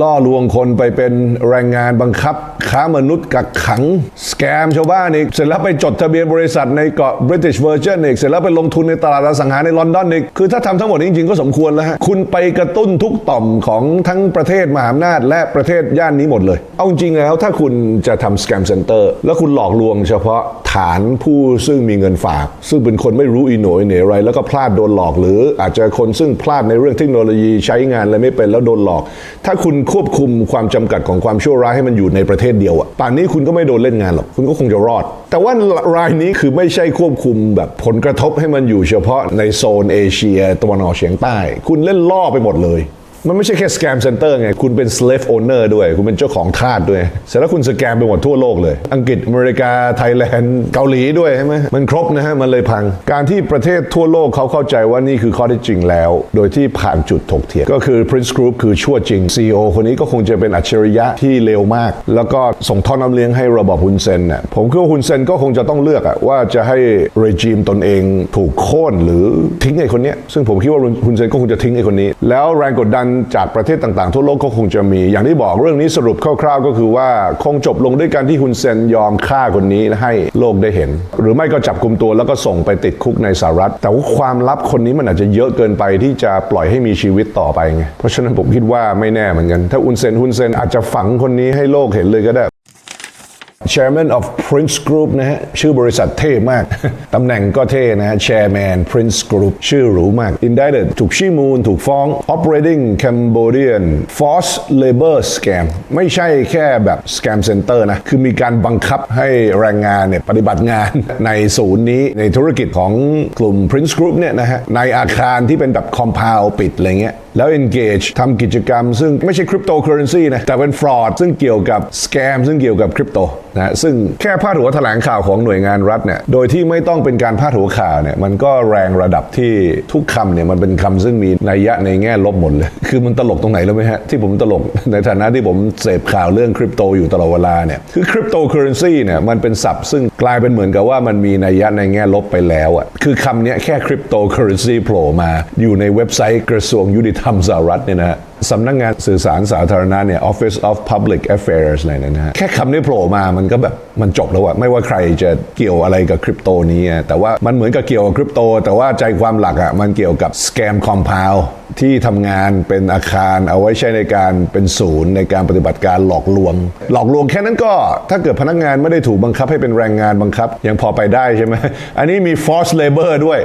ล่อลวงคนไปเป็นแรงงานบังคับ ค้ามนุษย์กักขัง สแกมชาวบ้านอีก เสร็จแล้วไปจดทะเบียนบริษัทในเกาะ British Virgin อีก เสร็จแล้วไปลงทุนในตลาดอสังหาในลอนดอนอีก คือถ้าทำทั้งหมดนี้จริงๆ ก็สมควรแล้วฮะ คุณไปกระตุ้นทุกต่อมของทั้งประเทศมหาอำนาจ และประเทศย่านนี้หมดเลย เอาจริงแล้วถ้าคุณจะทำสแกมเซ็นเตอร์แล้วคุณหลอกลวงเฉพาะฐานผู้ซึ่งมีเงินฝาก ซึ่งเป็นคนไม่รู้อีโหนยเหนอะไร แล้วก็พลาดโดนหลอก หรืออาจจะคนซึ่งพลาดในเรื่องเทคโนโลยีใช้งานอะไรไม่เป็นแล้วโดนหลอก ถ้าคุณควบคุมความจำกัดของความชั่วร้ายให้มันอยู่ในประเทศเดียวอะป่านนี้คุณก็ไม่โดนเล่นงานหรอก คุณก็คงจะรอด แต่ว่ารายนี้คือไม่ใช่ควบคุมแบบผลกระทบให้มันอยู่เฉพาะในโซนเอเชียตะวันออกเฉียงใต้ คุณเล่นล่อไปหมดเลย มันไม่ใช่แค่สแกมเซ็นเตอร์ไง คุณเป็น slave owner ด้วย คุณเป็นเจ้าของทาสด้วย เสร็จแล้วคุณสแกมไปหมดทั่วโลกเลย อังกฤษ อเมริกา ไทยแลนด์ เกาหลีด้วยใช่ไหม มันครบนะฮะ มันเลยพัง การที่ประเทศทั่วโลกเขาเข้าใจว่านี่คือข้อท็จจริงแล้ว โดยที่ผ่านจุดถกเถียง ก็คือ Prince Group คือชั่วจริง CEO คนนี้ก็คงจะเป็นอัจฉริยะที่เลวมาก แล้วก็ส่งท่อน้ำเลี้ยงให้ระบอบฮุนเซนน่ะ ผมคิดว่าฮุนเซนก็คงจะต้องเลือกอะว่าจะให้เรจิมตนเองถูกโค่นหรือทิ้งไอ้คนเนี้ยซึ่งผมคิดว่าฮุนเซนก็คงจะทิ้งไอ้คนนี้ แล้วแรงกดดันจากประเทศต่างๆ ทั่วโลกก็คงจะมี อย่างที่บอกเรื่องนี้สรุปคร่าวๆ ก็คือว่าคงจบลงด้วยการที่ฮุนเซนยอมฆ่าคนนี้ให้โลกได้เห็น หรือไม่ก็จับกลุ่มตัวแล้วก็ส่งไปติดคุกในสหรัฐ แต่ว่าความลับคนนี้มันอาจจะเยอะเกินไปที่จะปล่อยให้มีชีวิตต่อไปไงเพราะฉะนั้นผมคิดว่าไม่แน่เหมือนกัน ถ้าฮุนเซนฮุนเซนอาจจะฝังคนนี้ให้โลกเห็นเลยก็ได้ Chairman of Prince Group นะฮะ ชื่อบริษัทเท่มาก ตำแหน่งก็เท่นะฮะ Chairman Prince Group ชื่อหรูมาก Indicted ถูกชี้มูล ถูกฟ้อง Operating Cambodian Forced Labor Scam ไม่ใช่แค่แบบ Scam Center นะ คือมีการบังคับให้แรงงานเนี่ย ปฏิบัติงานในศูนย์นี้ในธุรกิจของกลุ่ม Prince Group เนี่ยนะฮะ ในอาคารที่เป็นแบบ compound ปิดอะไรเงี้ยแล้ว engage ทำกิจกรรมซึ่งไม่ใช่คริปโตเคอเรนซีนะ แต่เป็น fraud ซึ่งเกี่ยวกับ scam ซึ่งเกี่ยวกับคริปโต นะซึ่งแค่พาดหัวแถลงข่าวของหน่วยงานรัฐเนี่ยโดยที่ไม่ต้องเป็นการพาดหัวข่าวเนี่ยมันก็แรงระดับที่ทุกคำเนี่ยมันเป็นคำซึ่งมีนัยยะในแง่ลบหมดเลย คือมันตลกตรงไหนรู้ไหมฮะ ที่ผมตลกในฐานะที่ผมเสพข่าวเรื่องคริปโตอยู่ตลอดเวลาเนี่ยคือคริปโตเคอเรนซีเนี่ยมันเป็นศัพท์ซึ่งกลายเป็นเหมือนกับว่ามันมีนัยยะในแง่ลบไปแล้วอะคือคำเนี้ยแค่คริปโตเคอเรนซีโผล่มาอยู่ในเว็บไซต์กระทรวงยุติธรรมสหรัฐเนี่ยนะฮะ สำนักงานสื่อสารสาธารณะเนี่ย Office of Public Affairs อะไรเนี่ยนะฮะ แค่คำนี้โผล่มามันก็แบบมันจบแล้วอะไม่ว่าใครจะเกี่ยวอะไรกับคริปโตนี้ แต่ว่ามันเหมือนกับเกี่ยวกับคริปโต แต่ว่าใจความหลักอะมันเกี่ยวกับ scam compound ที่ทำงานเป็นอาคารเอาไว้ใช้ในการเป็นศูนย์ในการปฏิบัติการหลอกลวง หลอกลวงแค่นั้นก็ถ้าเกิดพนักงานไม่ได้ถูกบังคับให้เป็นแรงงานบังคับ ยังพอไปได้ใช่ไหมอันนี้มี forced labor ด้วย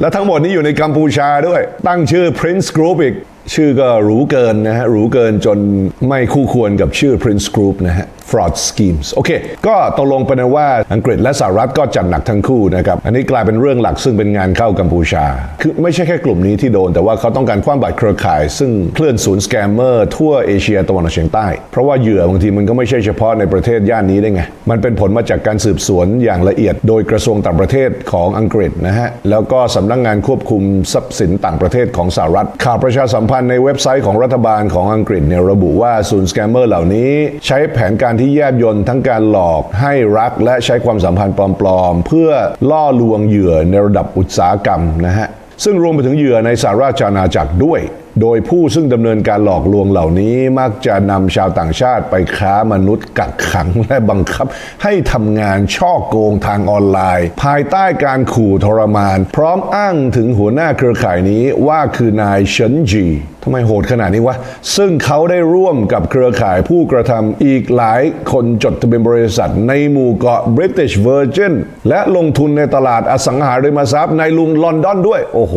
แล้วทั้งหมดนี้อยู่ในกัมพูชาด้วย ตั้งชื่อ Prince Group อีก ชื่อก็หรูเกินนะฮะหรูเกินจนไม่คู่ควรกับชื่อ Prince Group นะฮะ fraud schemes โอเค ก็ตกลงไปนะว่าอังกฤษและสหรัฐก็จัดหนักทั้งคู่นะครับ อันนี้กลายเป็นเรื่องหลักซึ่งเป็นงานเข้ากัมพูชา คือไม่ใช่แค่กลุ่มนี้ที่โดน แต่ว่าเขาต้องการคว้างบาดเครือข่าย ซึ่งเคลื่อนศูนย์สแกมเมอร์ทั่วเอเชียตะวันออกเฉียงใต้ เพราะว่าเหยื่อบางทีมันก็ไม่ใช่เฉพาะในประเทศย่านนี้ได้ไง มันเป็นผลมาจากการสืบสวนอย่างละเอียด โดยกระทรวงต่างประเทศของอังกฤษนะฮะ แล้วก็สำนักงานควบคุมทรัพย์สินต่างประเทศของสหรัฐ ข่าวประชาสัมพันธ์ในเว็บไซต์ของรัฐบาลของอังกฤษเนี่ยระบุว่าศูนย์สแกมเมอร์เหล่านี้ใช้แผนการที่แยบยลทั้งการหลอกให้รักและใช้ความสัมพันธ์ปลอมๆ เพื่อล่อลวงเหยื่อในระดับอุตสาหกรรมนะฮะซึ่งรวมไปถึงเหยื่อในสหราชอาณาจักรด้วย โดยผู้ซึ่งดำเนินการหลอกลวงเหล่านี้มักจะนำชาวต่างชาติไปค้ามนุษย์กักขังและบังคับ ให้ทำงานช่อโกงทางออนไลน์ ภายใต้การขู่ทรมาน พร้อมอ้างถึงหัวหน้าเครือข่ายนี้ว่าคือนายเฉินจีทำไมโหดขนาดนี้วะ ซึ่งเขาได้ร่วมกับเครือข่ายผู้กระทำอีกหลายคนจดทะเบียนบริษัทในหมู่เกาะ British Virgin และลงทุนในตลาดอสังหาริมทรัพย์ในลุงลอนดอนด้วย โอ้โห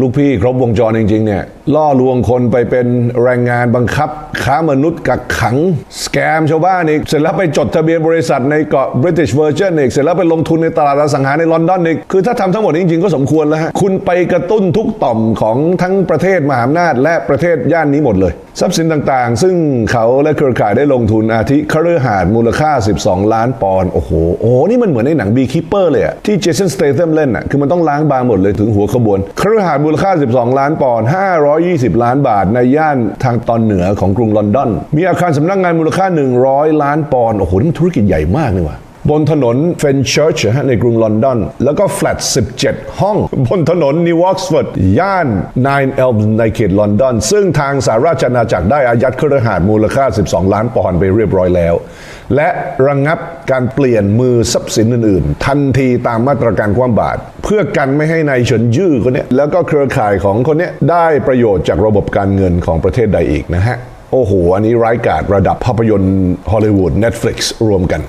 ลูกพี่ครบวงจรจริง ๆ เนี่ย ล่อลวงคนไปเป็นแรงงานบังคับ ค้ามนุษย์กักขัง สแกมชาวบ้านอีก เสร็จแล้วไปจดทะเบียนบริษัทในเกาะ British Virgin อีก เสร็จแล้วไปลงทุนในตลาดอสังหาในลอนดอนอีก คือถ้าทำทั้งหมดนี้จริงๆก็สมควรแล้วฮะ คุณไปกระตุ้นทุกต่อมของทั้งประเทศมหาอำนาจและประเทศย่านนี้หมดเลย ทรัพย์สินต่างๆ ซึ่งเขาและเครือข่ายได้ลงทุนอาทิคฤหาสน์มูลค่า 12 ล้านปอนด์โอ้โห โอ้โห นี่มันเหมือนในหนังบีคิปเปอร์เลยอะที่เจสันสเตเทมเล่นอะคือมันต้องล้างบางหมดเลยถึงหัวขบวนคฤหาสน์มูลค่า 12 ล้านปอนด์520 ล้านบาท ในย่านทางตอนเหนือของกรุงลอนดอน มีอาคารสำนักงานมูลค่า 100 ล้านปอนด์โอ้โหนี่มันธุรกิจใหญ่มากเลยว่ะ บนถนนเฟนเช r ร์ชในกรุงลอนดอน แล้วก็แฟลต 17 ห้อง บนถนนนิวออกสฟอร์ดย่าน Nine l m ในเขตลอนดอน ซึ่งทางสหราชอาณาจักรได้อายัดเครือข่ายมูลค่า 12 ล้านปอนด์ไปเรียบร้อยแล้ว และระงงับการเปลี่ยนมือทรัพย์สินอื่น ๆ ทันทีตามมาตรการความบาตรเพื่อกันไม่ให้นายเฉินยื่อคนนี้แล้วก็เครือข่ายของคนนี้ได้ประโยชน์จากระบบการเงินของประเทศใดอีกนะฮะโอ้โหอันนี้ร้ายกาจระดับภาพยนตร์ฮอลลีวูด Netflix รวมกัน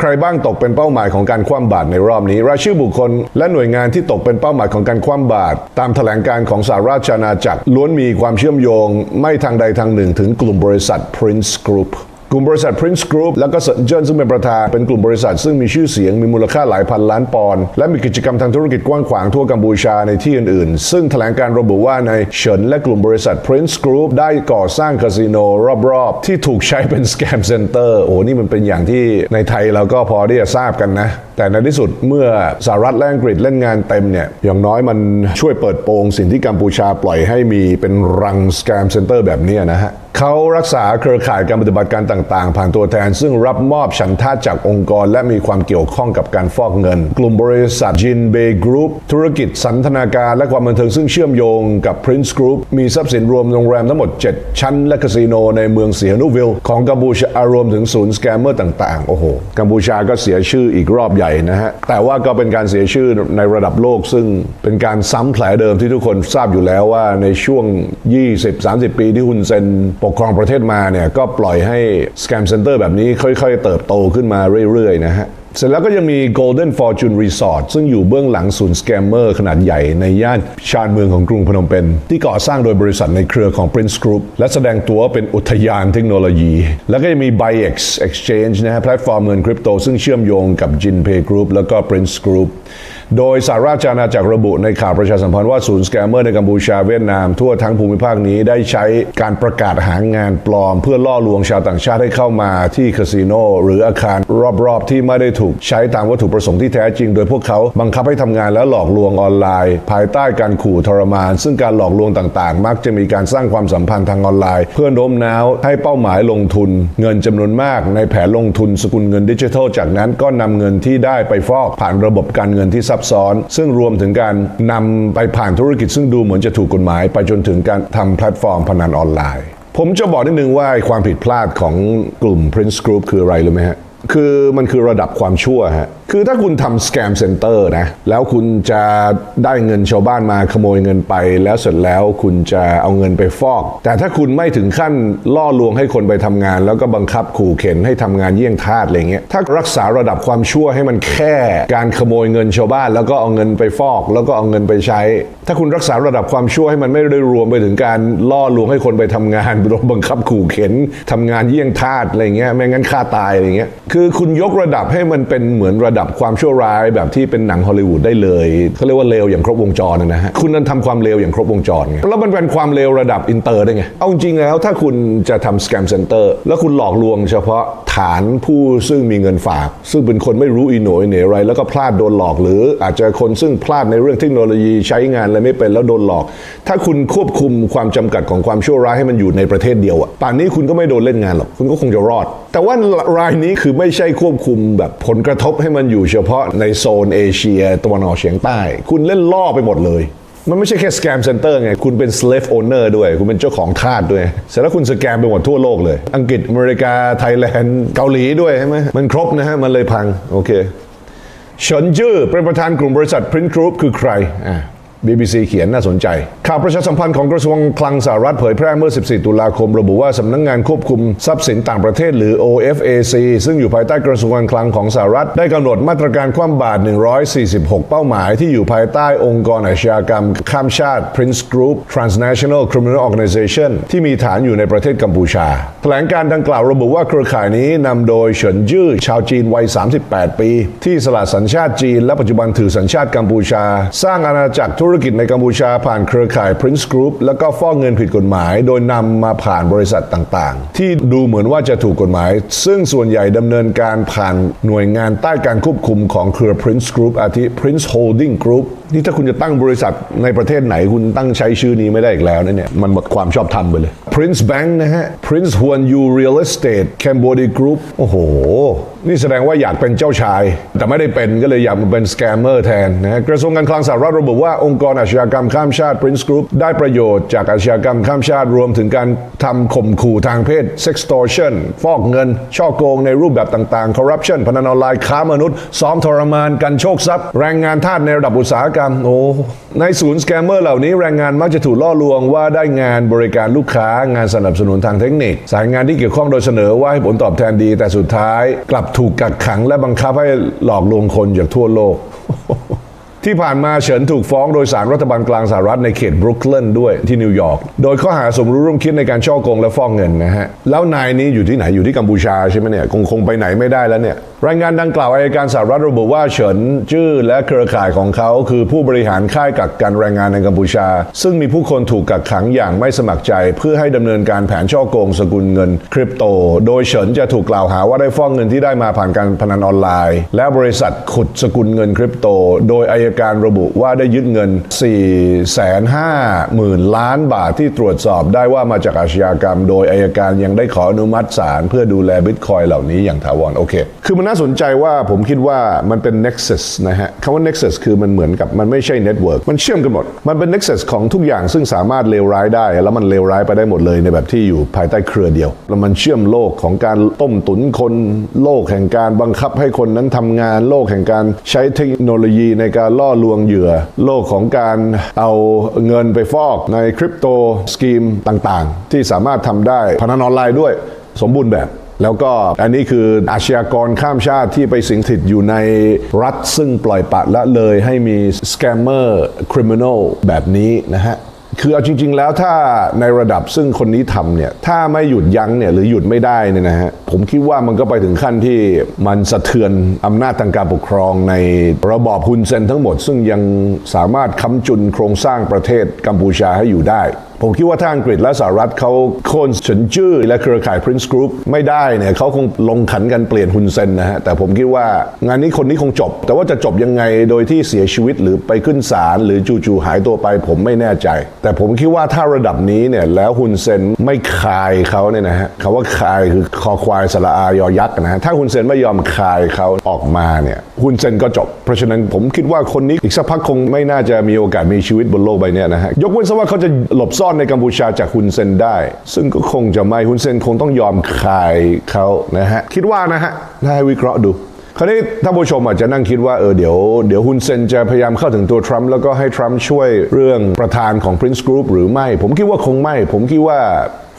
ใครบ้างตกเป็นเป้าหมายของการคว่ำบาตรในรอบนี้ รายชื่อบุคคล และหน่วยงานที่ตกเป็นเป้าหมายของการคว่ำบาตรตามแถลงการของสหราชอาณาจักรล้วนมีความเชื่อมโยง ไม่ทางใดทางหนึ่งถึงกลุ่มบริษัท Prince Group กลุ่มบริษัท Prince Group แล้วก็เซินเจินซึ่งเป็นประธาน เป็นกลุ่มบริษัทซึ่งมีชื่อเสียงมีมูลค่าหลายพันล้านปอนด์และมีกิจกรรมทางธุรกิจกว้างขวางทั่วกัมพูชาในที่อื่นๆ ซึ่งแถลงการระบุว่าในเฉินและกลุ่มบริษัท Prince Group ได้ก่อสร้างคาสิโนรอบๆ ที่ถูกใช้เป็นสแกมเซ็นเตอร์โอ้นี่มันเป็นอย่างที่ในไทยเราก็พอที่จะทราบกันนะแต่ในที่สุดเมื่อสหรัฐและอังกฤษเล่นงานเต็มเนี่ยอย่างน้อยมันช่วยเปิดโปงสิ่งที่กัมพูชาปล่อยให้มีเป็นรังสแกมเซ็นเตอร์แบบนี้นะฮะ เขารักษาเครือข่ายการปฏิบัติการต่างๆ ผ่านตัวแทน ซึ่งรับมอบฉันทาจากองค์กร และมีความเกี่ยวข้องกับการฟอกเงิน กลุ่มบริษัทจินเบย์กรุ๊ปธุรกิจสันทนาการและความบันเทิงซึ่งเชื่อมโยงกับ Prince Group มีทรัพย์สินรวมโรงแรมทั้งหมด 7 ชั้น และคาสิโนในเมืองเสียนุวิลของกัมพูชารวมถึงศูนย์สแกมเมอร์ต่างๆ โอ้โห กัมพูชาก็เสียชื่ออีกรอบใหญ่นะฮะ แต่ว่าก็เป็นการเสียชื่อในระดับโลก ซึ่งเป็นการซ้ำแผลเดิมที่ทุกคนทราบอยู่แล้วว่าในช่วง 20-30 ปีที่ฮุนเซนปกครองประเทศมาเนี่ยก็ปล่อยให้สแกมเซ็นเตอร์แบบนี้ค่อยๆ เติบโตขึ้นมาเรื่อยๆนะฮะเสร็จแล้วก็ยังมี Golden Fortune Resort ซึ่งอยู่เบื้องหลังศูนย์สแกมเมอร์ขนาดใหญ่ในย่านชานเมืองของกรุงพนมเปญที่ก่อสร้างโดยบริษัทในเครือของ Prince Group และแสดงตัวเป็นอุทยานเทคโนโลยี แล้วก็ยังมี Biex Exchange นะฮะแพลตฟอร์มเงินคริปโตซึ่งเชื่อมโยงกับ Jinpay Group แล้วก็ Prince Group โดยสหราชอาณาจักรระบุในข่าวประชาสัมพันธ์ว่าศูนย์สแกมเมอร์ในกัมพูชาเวียดนาม ทั่วทั้งภูมิภาคนี้ได้ใช้การประกาศหางานปลอม เพื่อล่อลวงชาวต่างชาติให้เข้ามาที่คาสิโนหรืออาคารรอบๆ ที่ไม่ได้ถูกใช้ตามวัตถุประสงค์ที่แท้จริง โดยพวกเขาบังคับให้ทำงานและหลอกลวงออนไลน์ ภายใต้การขู่ทรมาน ซึ่งการหลอกลวงต่างๆ มักจะมีการสร้างความสัมพันธ์ทางออนไลน์ เพื่อโน้มน้าวให้เป้าหมายลงทุน เงินจำนวนมาก ในแผนลงทุนสกุลเงินดิจิทัล จากนั้นก็นำเงินที่ได้ไปฟอกผ่านระบบการเงินที่ซับซ้อน ซึ่งรวมถึงการนำไปผ่านธุรกิจซึ่งดูเหมือนจะถูกกฎหมาย ไปจนถึงการทำแพลตฟอร์มพนันออนไลน์ ผมจะบอกนิดนึงว่าความผิดพลาดของกลุ่ม Prince Group คืออะไรรู้ไหมฮะคือมันคือระดับความชั่วฮะคือถ้าคุณทำสแกมเซ็นเตอร์นะ แล้วคุณจะได้เงินชาวบ้านมาขโมยเงินไป แล้วเสร็จแล้วคุณจะเอาเงินไปฟอก แต่ถ้าคุณไม่ถึงขั้นล่อลวงให้คนไปทำงาน แล้วก็บังคับขู่เข็นให้ทำงานเยี่ยงทาสอะไรเงี้ย ถ้ารักษาระดับความชั่วให้มันแค่การขโมยเงินชาวบ้าน แล้วก็เอาเงินไปฟอก แล้วก็เอาเงินไปใช้ ถ้าคุณรักษาระดับความชั่วให้มันไม่ได้รวมไปถึงการล่อลวงให้คนไปทำงานโดนบังคับขู่เข็นทำงานเยี่ยงทาสอะไรเงี้ยไม่งั้นฆ่าตายอะไรเงี้ยคือคุณยกระดับให้มันเป็นเหมือนระดับความชั่วร้ายแบบที่เป็นหนังฮอลลีวูดได้เลยเขาเรียกว่าเลวอย่างครบวงจรนะฮะคุณนั้นทำความเลวอย่างครบวงจรไงแล้วมันเป็นความเลวระดับอินเตอร์ได้ไงเอาจริงแล้วถ้าคุณจะทำสแกมเซ็นเตอร์แล้วคุณหลอกลวงเฉพาะฐานผู้ซึ่งมีเงินฝาก ซึ่งเป็นคนไม่รู้อีโหนยเหนอไร แล้วก็พลาดโดนหลอก หรืออาจจะคนซึ่งพลาดในเรื่องเทคโนโลยีใช้งานอะไรไม่เป็นแล้วโดนหลอก ถ้าคุณควบคุมความจำกัดของความชั่วร้ายให้มันอยู่ในประเทศเดียวอะป่านนี้คุณก็ไม่โดนเล่นงานหรอกคุณก็คงจะรอด แต่ว่ารายนี้คือไม่ใช่ควบคุมแบบผลกระทบให้มันอยู่เฉพาะในโซนเอเชียตะวันออกเฉียงใต้ คุณเล่นล่อไปหมดเลยมันไม่ใช่แค่สแกมเซ็นเตอร์ไง คุณเป็น slave owner ด้วย คุณเป็นเจ้าของทาสด้วย เสร็จแล้วคุณสแกมไปหมดทั่วโลกเลย อังกฤษ อเมริกา ไทยแลนด์ เกาหลีด้วยใช่ไหม มันครบนะฮะ มันเลยพัง โอเคเฉินจื้อเป็นประธานกลุ่มบริษัท Print Group คือใคร อ่า BBC เขียนน่าสนใจ ข่าวประชาสัมพันธ์ของกระทรวงคลังสหรัฐเผยแพร่เมื่อ 14 ตุลาคม ระบุว่าสำนักงงานควบคุมทรัพย์สินต่างประเทศหรือ OFAC ซึ่งอยู่ภายใต้กระทรวงการคลังของสหรัฐ ได้กำหนดมาตรการคว่ำบาตร 146 เป้าหมายที่อยู่ภายใต้องค์กรอาชญากรรม ข้ามชาติ Prince Group Transnational Criminal Organization ที่มีฐานอยู่ในประเทศกัมพูชา แถลงการดังกล่าวระบุว่าเครือข่ายนี้นำโดยเฉินจื้อชาวจีนวัย 38 ปี ที่สละสัญชาติจีน และปัจจุบันถือสัญชาติกัมพูชา สร้างอาณาจักรธุรรกิจในกัมพูชาผ่านเครือข่าย Prince Group แล้วก็ฟอกเงินผิดกฎหมาย โดยนำมาผ่านบริษัทต่างๆ ที่ดูเหมือนว่าจะถูกกฎหมาย ซึ่งส่วนใหญ่ดำเนินการผ่านหน่วยงานใต้การควบคุมของเครือ Prince Group อาทิ Prince Holding Group นี่ถ้าคุณจะตั้งบริษัทในประเทศไหนคุณตั้งใช้ชื่อนี้ไม่ได้อีกแล้วนะเนี่ยมันหมดความชอบธรรมไปเลย Prince Bank นะฮะ Prince Huan Yu Real Estate Cambodia Group โอ้โห นี่แสดงว่าอยากเป็นเจ้าชาย แต่ไม่ได้เป็นก็เลยอยากมาเป็นสแกมเมอร์แทนนะกระทรวงการคลังสหรัฐระบุว่าองค์กรอาชญากรรมข้ามชาติ Prince Group ได้ประโยชน์จากอาชญากรรมข้ามชาติรวมถึงการทำข่มขู่ทางเพศ sextortion ฟอกเงิน ช่อโกงในรูปแบบต่างๆ corruption พนันออนไลน์ค้ามนุษย์ ซ้อมทรมานกันโชคทรัพย์ แรงงานทาสในระดับอุตสาหกรรมโอ้ในศูนย์สแกมเมอร์เหล่านี้แรงงานมักจะถูกล่อลวงว่าได้งานบริการลูกค้างานสนับสนุนทางเทคนิค สายงานที่เกี่ยวข้องโดยเสนอว่าให้ผลตอบแทนดีแต่สุดท้ายกลับถูกกักขังและบังคับให้หลอกลวงคนจากทั่วโลก ที่ผ่านมาเฉินถูกฟ้องโดยสารรัฐบาลกลางสหรัฐในเขตบรุกลินด้วยที่นิวยอร์ก โดยข้อหาสมรู้ร่วมคิดในการช่อโกงและฟอกเงินนะฮะ แล้วนายนี้อยู่ที่ไหนอยู่ที่กัมพูชาใช่ไหมเนี่ยคงคงไปไหนไม่ได้แล้วเนี่ย รายงานดังกล่าวอายการสหรัฐระบุว่าเฉินชื่อและเครือข่ายของเขาคือผู้บริหารค่ายกักกันแรงงานในกัมพูชา ซึ่งมีผู้คนถูกกักขังอย่างไม่สมัครใจ เพื่อให้ดำเนินการแผนช่อโกงสกุลเงินคริปโต โดยเฉินจะถูกกล่าวหาว่าได้ฟอกเงินที่ได้มาผ่านการพนันออนไลน์ และบริษัทขุดสกุลเงินคริปโต โดยอายการระบุว่าได้ยึดเงิน 4 5 0 0 0 0 ล้านบาทที่ตรวจสอบได้ว่ามาจากอาชญากรรม โดยอายการยังได้ขออนุมัติศาลเพื่อดูแลบิตคอยเหล่านี้อย่างถาวรโอเค คือมันน่าสนใจว่าผมคิดว่ามันเป็น nexus นะฮะคำว่า nexus คือมันเหมือนกับมันไม่ใช่ network มันเชื่อมกันหมด มันเป็น nexus ของทุกอย่างซึ่งสามารถเลวร้ายได้ แล้วมันเลวร้ายไปได้หมดเลยในแบบที่อยู่ภายใต้เครือเดียว แล้วมันเชื่อมโลกของการต้มตุนคนโลกแห่งการบังคับให้คนนั้นทำงานโลกแห่งการใช้เทคโนโลยีในการล่อลวงเหยื่อ โลกของการเอาเงินไปฟอกในคริปโตสกีมต่างๆ ที่สามารถทำได้พนันออนไลน์ด้วยสมบูรณ์แบบแล้วก็อันนี้คืออาชญากรข้ามชาติที่ไปสิงสถิตอยู่ในรัฐซึ่งปล่อยปะละเลยให้มีสแกมเมอร์คริมินอลแบบนี้นะฮะ คือเอาจริง ๆ แล้วถ้าในระดับซึ่งคนนี้ทำเนี่ยถ้าไม่หยุดยั้งเนี่ยหรือหยุดไม่ได้เนี่ยนะฮะผมคิดว่ามันก็ไปถึงขั้นที่มันสะเทือนอำนาจทางการปกครองในระบอบฮุนเซนทั้งหมด ซึ่งยังสามารถค้ำจุนโครงสร้างประเทศกัมพูชาให้อยู่ได้ ผมคิดว่าถ้าอังกฤษและสหรัฐเขาโค่นเฉินจื้อและเครือข่าย Prince Group ไม่ได้เนี่ยเขาคงลงขันกันเปลี่ยนฮุนเซนนะฮะแต่ผมคิดว่างานนี้คนนี้คงจบ แต่ว่าจะจบยังไงโดยที่เสียชีวิตหรือไปขึ้นศาลหรือจู่ๆหายตัวไป ผมไม่แน่ใจ แต่ผมคิดว่าถ้าระดับนี้เนี่ยแล้วฮุนเซนไม่คายเขาเนี่ยนะฮะคำว่าคายคือคอควายสระอายอยักษ์นะฮะถ้าฮุนเซนไม่ยอมคายเขาออกมาเนี่ยฮุนเซนก็จบ เพราะฉะนั้นผมคิดว่าคนนี้อีกสักพักคงไม่น่าจะมีโอกาสมีชีวิตบนโลกใบเนี้ยนะฮะยกเว้นซะว่าเขาจะหลบซ่อนในกัมพูชาจากฮุนเซนได้ ซึ่งก็คงจะไม่ฮุนเซนคงต้องยอมคายเขานะฮะ คิดว่านะฮะถ้าให้วิเคราะห์ดูคราวนี้ท่านผู้ชมอาจจะนั่งคิดว่าเออเดี๋ยวเดี๋ยวฮุนเซนจะพยายามเข้าถึงตัวทรัมป์แล้วก็ให้ทรัมป์ช่วยเรื่องประธานของ Prince Group หรือไม่ ผมคิดว่าคงไม่ ผมคิดว่า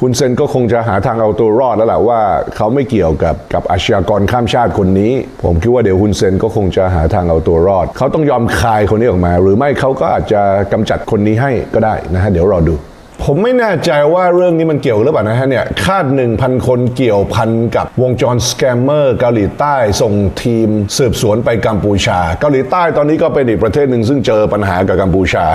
ฮุนเซนก็คงจะหาทางเอาตัวรอดแล้วแหละว่าเขาไม่เกี่ยวกับกับอาชญากรข้ามชาติคนนี้ ผมคิดว่าเดี๋ยวฮุนเซนก็คงจะหาทางเอาตัวรอด เขาต้องยอมคายคนนี้ออกมา หรือไม่เขาก็อาจจะกำจัดคนนี้ให้ก็ได้นะฮะเดี๋ยวรอดู ผมไม่แน่ใจว่าเรื่องนี้มันเกี่ยวหรือเปล่านะฮะเนี่ยคาด 1,000 คนเกี่ยวพันกับวงจรสแกมเมอร์เกาหลีใต้ส่งทีมสืบสวนไปกัมพูชา เกาหลีใต้ตอนนี้ก็เป็นอีกประเทศหนึ่งซึ่งเจอปัญหากับกัมพูชา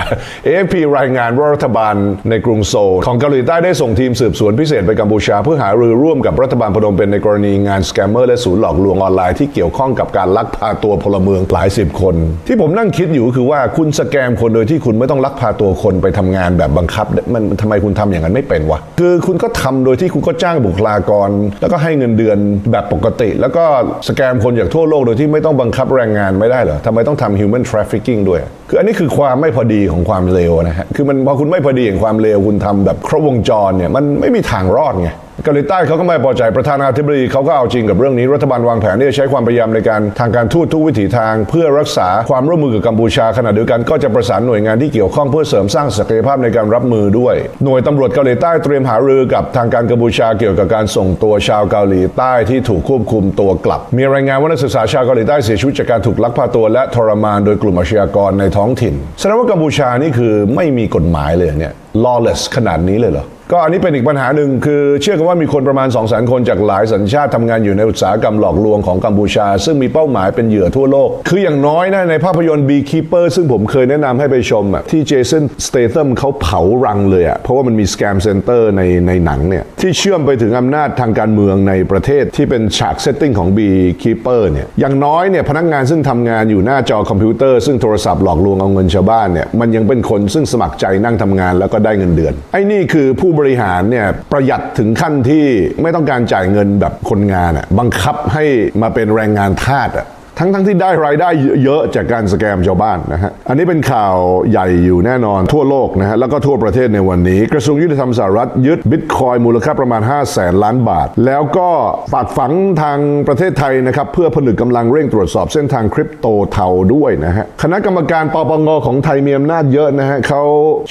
AFP รายงานว่ารัฐบาลในกรุงโซลของเกาหลีใต้ได้ส่งทีมสืบสวนพิเศษไปกัมพูชา เพื่อหารือร่วมกับรัฐบาลพนมเปญในกรณีงานสแกมเมอร์และศูนย์หลอกลวงออนไลน์ที่เกี่ยวข้องกับการลักพาตัวพลเมืองหลายสิบคน ที่ผมนั่งคิดอยู่คือว่าคุณสแกมคนโดยที่คุณไม่ต้องลักพาตัวคนไปทำงานแบบบังคับมันทำไมคุณทำอย่างนั้นไม่เป็นวะคือคุณก็ทำโดยที่คุณก็จ้างบุคลากร แล้วก็ให้เงินเดือนแบบปกติ แล้วก็สแกมคนจากทั่วโลกโดยที่ไม่ต้องบังคับแรงงานไม่ได้เหรอทำไมต้องทำ human trafficking ด้วย คืออันนี้คือความไม่พอดีของความเลวนะฮะคือมันพอคุณไม่พอดีของความเลวคุณทำแบบครบวงจรเนี่ยมันไม่มีทางรอดไง เกาหลีใต้เขาก็ไม่พอใจประธานาธิบดีเขาก็เอาจริงกับเรื่องนี้รัฐบาลวางแผนที่จะใช้ความพยายามในการทางการทูตทุกวิถีทาง เพื่อรักษาความร่วมมือกับกัมพูชาขณะเดียวกันก็จะประสานหน่วยงานที่เกี่ยวข้องเพื่อเสริมสร้างศักยภาพในการรับมือด้วย หน่วยตำรวจเกาหลีใต้เตรียมหารือกับทางการกัมพูชาเกี่ยวกับการส่งตัวชาวเกาหลีใต้ที่ถูกควบคุมตัวกลับ มีรายงานว่านักศึกษาชาวเกาหลีใต้เสียชีวิตจากการถูกลักพาตัวและทรมานโดยกลุ่มอาชญากรในท้องถิ่นแสดงว่ากัมพูชานี่คือไม่มีกฎหมายเลยเนี่ย lawless ขนาดนี้เลยเหรอ ก็อันนี้เป็นอีกปัญหาหนึ่งคือเชื่อกันว่ามีคนประมาณ2 0 0 0 0 0คนจากหลายสัญชาติทำงานอยู่ในอุตสาหกรรมหลอกลวงของกัมพูชา ซึ่งมีเป้าหมายเป็นเหยื่อทั่วโลก คืออย่างน้อยนะในภาพยนตร์ Beekeeper ซึ่งผมเคยแนะนำให้ไปชมอะที่เจสันสเต t ัมเขาเผารังเลยอะเพราะว่ามันมีสแกมเซ็นเตอร์ในในหนังเนี่ยที่เชื่อมไปถึงอำนาจทางการเมืองในประเทศที่เป็นฉากเซตติ้งของ Beekeeper เนี่ยอย่างน้อยเนี่ยพนักงานซึ่งทำงานอยู่หน้าจอคอมพิวเตอร์ซึ่งโทรศัพท์หลอกลวงเอาเงินชาวบ้านเนี่ยมันยังเป็นคนซึ่งสมัครใจนั่งทำงานแล้วก็ได้เงินเดือน ไอ้นี่คือผู้บริหารเนี่ยประหยัดถึงขั้นที่ไม่ต้องการจ่ายเงินแบบคนงานอะบังคับให้มาเป็นแรงงานทาสอะ ทั้งทั้งที่ได้รายได้เยอะจากการสแกมชาวบ้านนะฮะ อันนี้เป็นข่าวใหญ่อยู่แน่นอนทั่วโลกนะฮะ แล้วก็ทั่วประเทศในวันนี้ กระทรวงยุติธรรมสหรัฐยึดบิตคอยมูลค่าประมาณ 5 0 0แสนล้านบาท แล้วก็ฝากฝังทางประเทศไทยนะครับ เพื่อผนึกกำลังเร่งตรวจสอบเส้นทางคริปโตเทาด้วยนะฮะ คณะกรรมการปปงของไทยมีอำนาจเยอะนะฮะเขา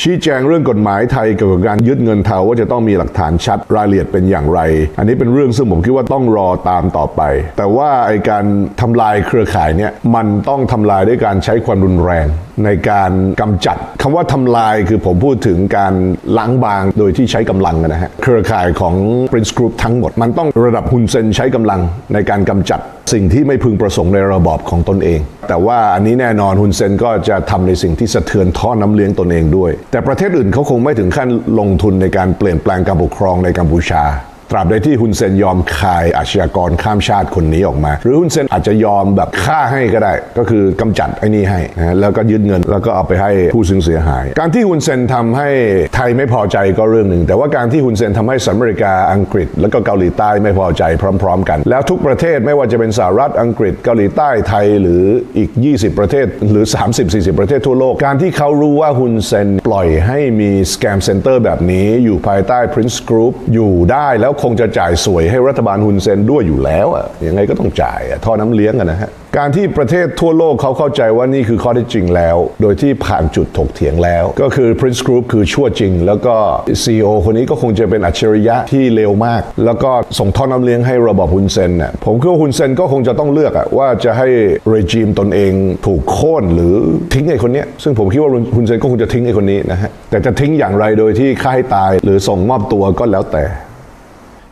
ชี้แจงเรื่องกฎหมายไทยเกี่ยวกับการยึดเงินเทาว่าจะต้องมีหลักฐานชัดรายละเอียดเป็นอย่างไร อันนี้เป็นเรื่องซึ่งผมคิดว่าต้องรอตามต่อไป แต่ว่าไอการทำลายเครือือข่ายเนี่ยมันต้องทำลายด้วยการใช้ความรุนแรง ในการกำจัดคำว่าทำลายคือผมพูดถึงการล้างบางโดยที่ใช้กำลังนะฮะเครือข่ายของ Prince Group ทั้งหมด มันต้องระดับฮุนเซนใช้กำลังในการกำจัดสิ่งที่ไม่พึงประสงค์ในระบอบของตนเอง แต่ว่าอันนี้แน่นอนฮุนเซนก็จะทำในสิ่งที่สะเทือนท่อน้ำเลี้ยงตนเองด้วย แต่ประเทศอื่นเขาคงไม่ถึงขั้นลงทุนในการเปลี่ยนแปลงการปกครองในกัมพูชา ตราบใดที่ฮุนเซนยอมคายอาชญากรข้ามชาติคนนี้ออกมา หรือฮุนเซนอาจจะยอมแบบฆ่าให้ก็ได้ ก็คือกำจัดไอ้นี่ให้นะแล้วก็ยึดเงินแล้วก็เอาไปให้ผู้ซึ่งเสียหาย การที่ฮุนเซนทำให้ไทยไม่พอใจก็เรื่องหนึ่ง แต่ว่าการที่ฮุนเซนทำให้สหรัฐอเมริกาอังกฤษ แล้วก็เกาหลีใต้ไม่พอใจพร้อม ๆ กัน แล้วทุกประเทศไม่ว่าจะเป็นสหรัฐอังกฤษเกาหลีใต้ไทยหรืออีก 20 ประเทศหรือ 30-40 ประเทศทั่วโลกการที่เขารู้ว่าฮุนเซนปล่อยให้มีสแกมเซ็นเตอร์แบบนี้อยู่ภายใต้ Prince Group อยู่ได้แล้วคงจะจ่ายสวยให้รัฐบาลฮุนเซนด้วยอยู่แล้วอะยังไงก็ต้องจ่ายอะท่อน้ำเลี้ยงกันนะฮะการที่ประเทศทั่วโลกเขาเข้าใจว่านี่คือข้อเท็จจริงแล้ว โดยที่ผ่านจุดถกเถียงแล้ว ก็คือ Prince Group คือชั่วจริง แล้วก็ CEO คนนี้ก็คงจะเป็นอัจฉริยะที่เลวมาก แล้วก็ส่งท่อน้ำเลี้ยงให้ระบอบฮุนเซนน่ะผมคิดว่าฮุนเซนก็คงจะต้องเลือกอะว่าจะให้เรจิมตนเองถูกโค่นหรือทิ้งไอ้คนเนี้ยซึ่งผมคิดว่าฮุนเซนก็คงจะทิ้งไอ้คนนี้นะฮะแต่จะทิ้งอย่างไรโดยที่ฆ่าให้ตาย หรือส่งมอบตัวก็แล้วแต่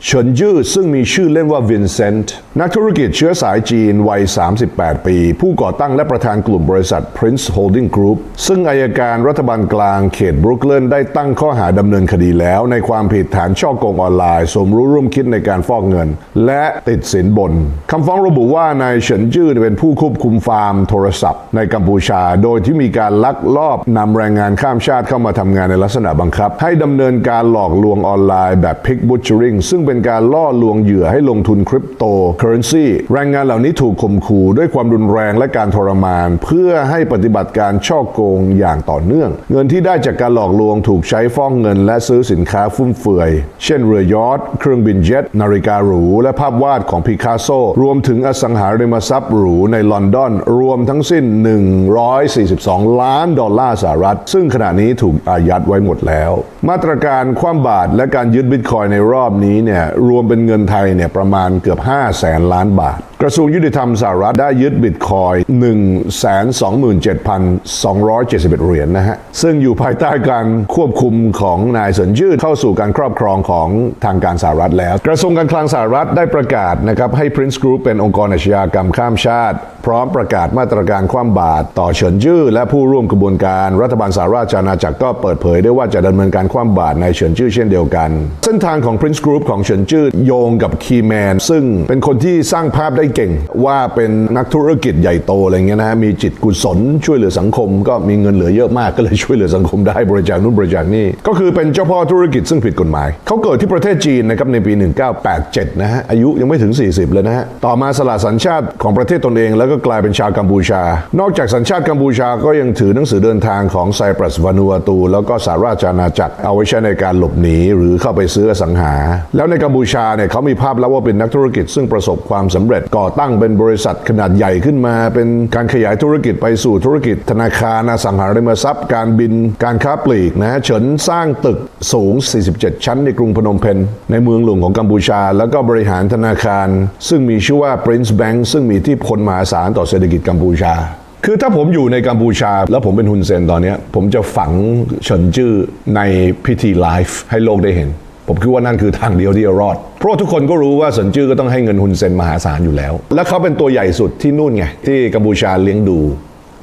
เฉินยื้อซึ่งมีชื่อเล่นว่าวินเซนต์นักธุรกิจเชื้อสายจีนวัย 38 ปี ผู้ก่อตั้งและประธานกลุ่มบริษัท Prince Holding Group ซึ่งอายการรัฐบาลกลางเขตบรุกลินได้ตั้งข้อหาดำเนินคดีแล้ว ในความผิดฐานช่อโกงออนไลน์ สมรู้ร่วมคิดในการฟอกเงิน และติดสินบนคำฟ้องระบุว่านายเฉินจื้อเป็นผู้ควบคุมฟาร์มโทรศัพท์ ในกัมพูชา โดยที่มีการลักลอบนำแรงงานข้ามชาติเข้ามาทำงานในลักษณะบังคับ ให้ดำเนินการหลอกลวงออนไลน์แบบ Pig Butchering ซึ่งเป็นการล่อลวงเหยื่อให้ลงทุนคริปโตเคอเรนซีแรงงานเหล่านี้ถูกข่มขู่ด้วยความรุนแรงและการทรมาน เพื่อให้ปฏิบัติการช่อโกงอย่างต่อเนื่อง เงินที่ได้จากการหลอกลวงถูกใช้ฟ้องเงิน และซื้อสินค้าฟุ่มเฟือย เช่นเรือยอทเครื่องบินเจ็ตนาฬิกาหรู และภาพวาดของพิคาโซ รวมถึงอสังหาริมทรัพย์หรูในลอนดอน รวมทั้งสิ้น 142 ล้านดอลลาร์สหรัฐ ซึ่งขณะนี้ถูกอายัดไว้หมดแล้ว มาตรการคว่ำบาตรและการยึดบิตคอยในรอบนี้เนี่ยรวมเป็นเงินไทยเนี่ยประมาณเกือบ5แสนล้านบาทกระทรวงยุติธรรมสหรัฐได้ยึดบิตคอย 127,271 เหรียญนะฮะ ซึ่งอยู่ภายใต้การควบคุมของนายสนยืดเข้าสู่การครอบครองของทางการสหรัฐแล้ว กระทรวงการคลังสหรัฐได้ประกาศนะครับให้ Prince Group เป็นองค์กรอาชญากรรมข้ามชาติ พร้อมประกาศมาตรการคว่ำบาตรต่อเฉินจื้อและผู้ร่วมกระบวนการรัฐบาลสหราชอาณาจักรก็เปิดเผยได้ว่าจะดำเนินการคว่ำบาตรในเฉินจื้อเช่นเดียวกัน เส้นทางของ Prince Group ของเฉินจื้อโยงกับคีแมนซึ่งเป็นคนที่สร้างภาพได้เก่ง ว่าเป็นนักธุรกิจใหญ่โตอะไรเงี้ยนะมีจิตกุศลช่วยเหลือสังคม ก็มีเงินเหลือเยอะมากก็เลยช่วยเหลือสังคมได้บริจาคนู่นบริจาคนี่ก็คือเป็นเจ้าพ่อธุรกิจซึ่งผิดกฎหมาย เขาเกิดที่ประเทศจีนนะครับในปี 1987 นะฮะอายุยังไม่ถึง 40 เลยนะฮะต่อมาสละสัญชาติของประเทศตนเอง แล้วก็กลายเป็นชาวกัมพูชา นอกจากสัญชาติกัมพูชาก็ยังถือหนังสือเดินทางของไซปรัสวานูอาตู แล้วก็สหราชอาณาจักรเอาไว้ใช้ในการหลบหนีหรือเข้าไปซื้อสังหา แล้วในกัมพูชาเนี่ยเขามีภาพแล้วว่าเป็นนักธุรกิจซึ่งประสบความสำเร็จก่อตั้งเป็นบริษัทขนาดใหญ่ขึ้นมา เป็นการขยายธุรกิจไปสู่ธุรกิจ ธนาคารอสังหาริมทรัพย์ การบินการค้าปลีกนะฮะเฉินสร้างตึกสูง 47 ชั้นในกรุงพนมเปญในเมืองหลวงของกัมพูชา แล้วก็บริหารธนาคาร ซึ่งมีชื่อว่า Prince Bank ซึ่งมีที่พลมหาศาลต่อเศรษฐกิจกัมพูชาคือถ้าผมอยู่ในกัมพูชา แล้วผมเป็นฮุนเซนตอนนี้ ผมจะฝังเฉินจื้อในพิธีไลฟ์ให้โลกได้เห็น ผมคิดว่านั่นคือทางเดียวที่จะรอด เพราะทุกคนก็รู้ว่าสนจื้อก็ต้องให้เงินฮุนเซนมหาศาลอยู่แล้ว และเขาเป็นตัวใหญ่สุดที่นู่นไงที่กัมพูชาเลี้ยงดู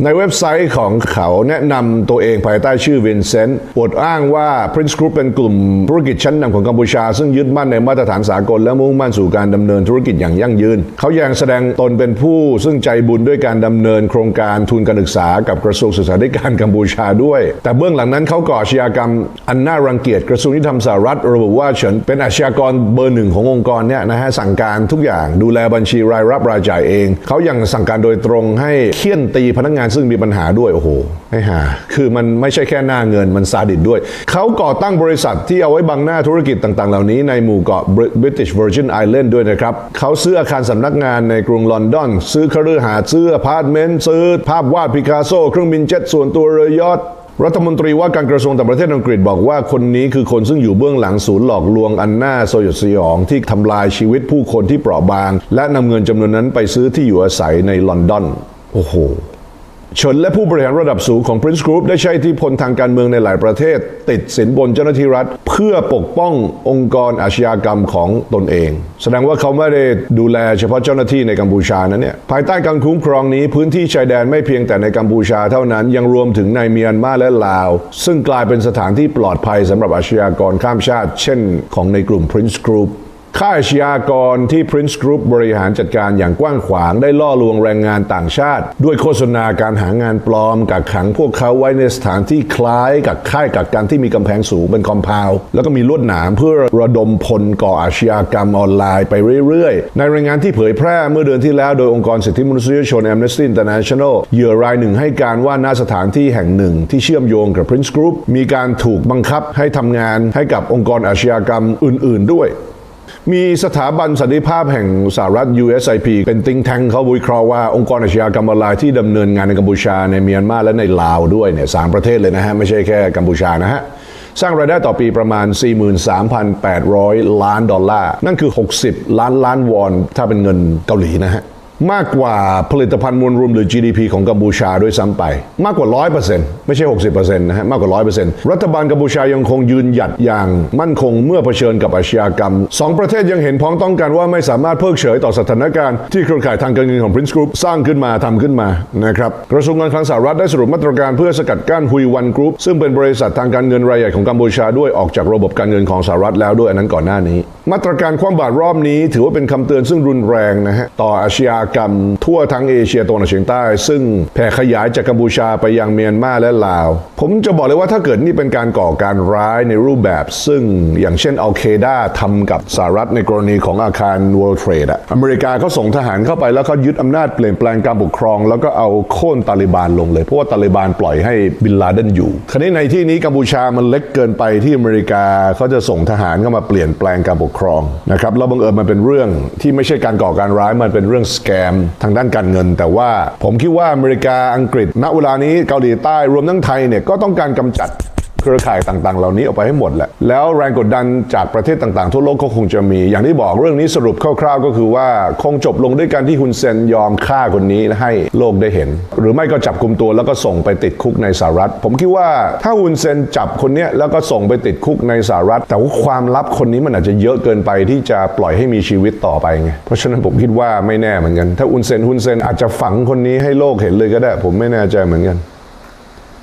ในเว็บไซต์ของเขาแนะนำตัวเองภายใต้ชื่อวินเซนต์อวดอ้างว่า Prince Group เป็นกลุ่มธุรกิจชั้นนำของกัมพูชา ซึ่งยึดมั่นในมาตรฐานสากลและมุ่งมั่นสู่การดำเนินธุรกิจอย่างยั่งยืน เขายังแสดงตนเป็นผู้ซึ่งใจบุญด้วยการดำเนินโครงการทุนการศึกษากับกระทรวงศึกษาธิการกัมพูชาด้วย แต่เบื้องหลังนั้นเขาก่ออาชญากรรม อันน่ารังเกียจกระทรวงยุติธรรมสหรัฐระบุว่าเฉินเป็นอาชญากรเบอร์หนึ่งขององค์กรเนี่ยนะฮะสั่งการทุกอย่างดูแลบัญชีรายรับรายจ่ายเอง เขายังสั่งการโดยตรงให้เคี่ยนตีพนักงานซึ่งมีปัญหาด้วยโอ้โหไม่หา คือมันไม่ใช่แค่หน้าเงินมันซาดิสด้วย เขาก่อตั้งบริษัทที่เอาไว้บังหน้าธุรกิจต่างๆ เหล่านี้ในหมู่เกาะ British Virgin Island ด้วยนะครับ เขาซื้ออาคารสำนักงานในกรุงลอนดอน ซื้อคฤหาสน์ซื้ออพาร์ตเมนต์ซื้อภาพวาดพิคาโซ เครื่องบินเจ็ตส่วนตัวเรือยอทรัฐมนตรีว่าการกระทรวงต่างประเทศอังกฤษบอกว่าคนนี้คือคนซึ่งอยู่เบื้องหลังศูนย์หลอกลวงอันน่าสยดสยองที่ทำลายชีวิตผู้คนที่เปราะบาง และนำเงินจำนวนนั้นไปซื้อที่อยู่อาศัยในลอนดอน โอ้โห เฉินและผู้บริหารระดับสูงของ Prince Group ได้ใช้อิทธิพลทางการเมืองในหลายประเทศ ติดสินบนเจ้าหน้าที่รัฐ เพื่อปกป้ององค์กรอาชญากรรมของตนเอง แสดงว่าเขาไม่ได้ดูแลเฉพาะเจ้าหน้าที่ในกัมพูชานะเนี่ยภายใต้การคุ้มครองนี้พื้นที่ชายแดนไม่เพียงแต่ในกัมพูชาเท่านั้นยังรวมถึงในเมียนมาและลาว ซึ่งกลายเป็นสถานที่ปลอดภัยสำหรับอาชญากรข้ามชาติ เช่น ของในกลุ่ม Prince Group ค่ายอาชญากรที่ Prince Group บริหารจัดการอย่างกว้างขวางได้ล่อลวงแรงงานต่างชาติ ด้วยโฆษณาการหางานปลอมกักขังพวกเขาไว้ในสถานที่คล้ายกับค่ายกักกันที่มีกำแพงสูงเป็นคอมเพลแล้วก็มีลวดหนามเพื่อระดมพลก่ออาชญากรรมออนไลน์ไปเรื่อยๆ ในรายงานที่เผยแพร่เมื่อเดือนที่แล้วโดยองค์กรสิทธิมนุษยชน Amnesty International เหยื่อรายหนึ่งให้การว่าณสถานที่แห่งหนึ่งที่เชื่อมโยงกับ Prince Group มีการถูกบังคับให้ทำงานให้กับองค์กรอาชญากรรมอื่น ๆ ด้วย มีสถาบันสันติภาพแห่งสหรัฐ USIP เป็นติงแทงเขาวิเคราะห์ว่าองค์กรอาชญากรรมออนไลน์ที่ดำเนินงานในกัมพูชาในเมียนมาและในลาวด้วยเนี่ยสามประเทศเลยนะฮะ ไม่ใช่แค่กัมพูชานะฮะ สร้างรายได้ต่อปีประมาณ 43,800 ล้านดอลลาร์ นั่นคือ 60 ล้านล้านวอน ถ้าเป็นเงินเกาหลีนะฮะ มากกว่าผลิตภัณฑ์มวลรวมหรือ GDP ของกัมพูชาด้วยซ้ำไป มากกว่า 100%ไม่ใช่ 60%นะฮะ มากกว่า 100%รัฐบาลกัมพูชายังคงยืนหยัดอย่างมั่นคงเมื่อเผชิญกับอาชญากรรมสองประเทศยังเห็นพ้องต้องกันว่าไม่สามารถเพิกเฉยต่อสถานการณ์ที่เครือข่ายทางการเงินของ Prince Group สร้างขึ้นมาทำขึ้นมานะครับกระทรวงการคลังสหรัฐได้สรุปมาตรการเพื่อสกัดกั้นฮุยวันกรุ๊ปซึ่งเป็นบริษัททางการเงินรายใหญ่ของกัมพูชาด้วยออกจากระบบการเงินของสหรัฐแล้วด้วยอันนั้นก่อนหน้านี้ มาตรการคว่ำบาตรรอบนี้ ถือว่าเป็นคำเตือนซึ่งรุนแรงนะฮะต่ออาชญากรรมทั่วทั้งเอเชียตะวันออกเฉียงใต้ ซึ่งแผ่ขยายจากกัมพูชาไปยังเมียนมาและลาว ผมจะบอกเลยว่าถ้าเกิดนี่เป็นการก่อการร้ายในรูปแบบ ซึ่งอย่างเช่นอัลเคดาทำกับสหรัฐในกรณีของอาคาร World Trade อะอเมริกาเขาส่งทหารเข้าไปแล้วเขายึดอำนาจเปลี่ยนแปลงการปกครอง แล้วก็เอาโค่นตาลิบานลงเลย เพราะว่าตาลิบานปล่อยให้บินลาเดนอยู่ คราวนี้ในที่นี้กัมพูชามันเล็กเกินไปที่อเมริกาเขาจะส่งทหารเข้ามาเปลี่ยนแปลงการปกครองนะครับแล้วบังเอิญมันเป็นเรื่องที่ไม่ใช่การก่อการร้ายมันเป็นเรื่องสแกมทางด้านการเงิน แต่ว่าผมคิดว่าอเมริกาอังกฤษณเวลานี้เกาหลีใต้รวมทั้งไทยเนี่ยก็ต้องการกำจัด เครือข่ายต่างๆ เหล่านี้ออกไปให้หมดแหละ แล้วแรงกดดันจากประเทศต่างๆ ทั่วโลกก็คงจะมี อย่างที่บอกเรื่องนี้สรุปคร่าวๆ ก็คือว่าคงจบลงด้วยการที่ฮุนเซนยอมฆ่าคนนี้ให้โลกได้เห็น หรือไม่ก็จับกลุ่มตัวแล้วก็ส่งไปติดคุกในสหรัฐ ผมคิดว่าถ้าฮุนเซนจับคนนี้แล้วก็ส่งไปติดคุกในสหรัฐ แต่ว่าความลับคนนี้มันอาจจะเยอะเกินไปที่จะปล่อยให้มีชีวิตต่อไปไงเพราะฉะนั้นผมคิดว่าไม่แน่เหมือนกัน ถ้าฮุนเซนฮุนเซนอาจจะฝังคนนี้ให้โลกเห็นเลยก็ได้ ผมไม่แน่ใจเหมือนกัน